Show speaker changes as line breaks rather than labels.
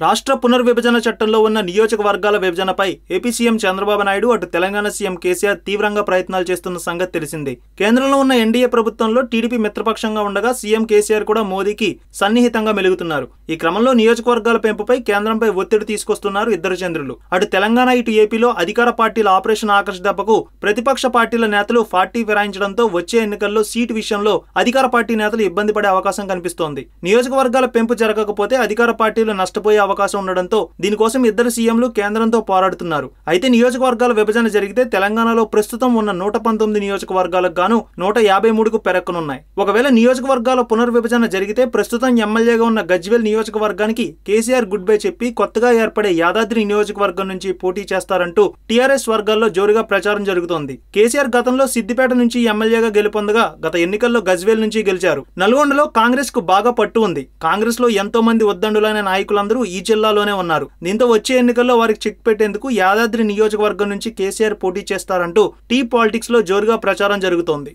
రాష్ట్ర పునర్విభజన చట్టంలో ఉన్న నియోజకవర్గాల విభజనపై ఏపీ సీఎం చంద్రబాబు నాయుడు అటు తెలంగాణ సీఎం కేసీఆర్ తీవ్రంగా ప్రయత్నాలు చేస్తున్న సంగతి తెలిసిందే. కేంద్రంలో ఉన్న ఎన్డీఏ ప్రభుత్వంలో టీడీపీ మిత్రపక్షంగా ఉండగా సీఎం కేసీఆర్ కూడా మోదీకి సన్నిహితంగా మెలుగుతున్నారు. ఈ క్రమంలో నియోజకవర్గాల పెంపుపై కేంద్రంపై ఒత్తిడి తీసుకొస్తున్నారు ఇద్దరు చంద్రులు. అటు తెలంగాణ ఇటు ఏపీలో అధికార పార్టీల ఆపరేషన్ ఆకర్ష్ దెబ్బకు ప్రతిపక్ష పార్టీల నేతలు పార్టీ ఫిరాయించడంతో వచ్చే ఎన్నికల్లో సీటు విషయంలో అధికార పార్టీ నేతలు ఇబ్బంది పడే అవకాశం కనిపిస్తోంది. నియోజకవర్గాల పెంపు జరగకపోతే అధికార పార్టీలు నష్టపోయే అవకాశం ఉండడంతో దీనికోసం ఇద్దరు సీఎంలు కేంద్రంతో పోరాడుతున్నారు. అయితే నియోజకవర్గాల విభజన జరిగితే తెలంగాణలో ప్రస్తుతం ఉన్న నూట పంతొమ్మిది నియోజకవర్గాలకు గాను నూట యాభై మూడుకు పెరక్కనున్నాయి ఒకవేళ నియోజకవర్గాల పునర్విభజన జరిగితే ప్రస్తుతం ఎమ్మెల్యేగా ఉన్న గజ్వేల్ నియోజకవర్గానికి కేసీఆర్ గుడ్ బై చెప్పి కొత్తగా ఏర్పడే యాదాద్రి నియోజకవర్గం నుంచి పోటీ చేస్తారంటూ టీఆర్ఎస్ వర్గాల్లో జోరుగా ప్రచారం జరుగుతోంది. కేసీఆర్ గతంలో సిద్దిపేట నుంచి ఎమ్మెల్యేగా గెలుపొందగా గత ఎన్నికల్లో గజ్వేల్ నుంచి గెలిచారు. నల్గొండలో కాంగ్రెస్కు బాగా పట్టు ఉంది. కాంగ్రెస్లో ఎంతో మంది వద్దండులైన నాయకులందరూ ఈ జిల్లాలోనే ఉన్నారు. దీంతో వచ్చే ఎన్నికల్లో వారికి చెక్ పెట్టేందుకు యాదాద్రి నియోజకవర్గం నుంచి కేసీఆర్ పోటీ చేస్తారంటూ టీ పాలిటిక్స్లో జోరుగా ప్రచారం జరుగుతోంది.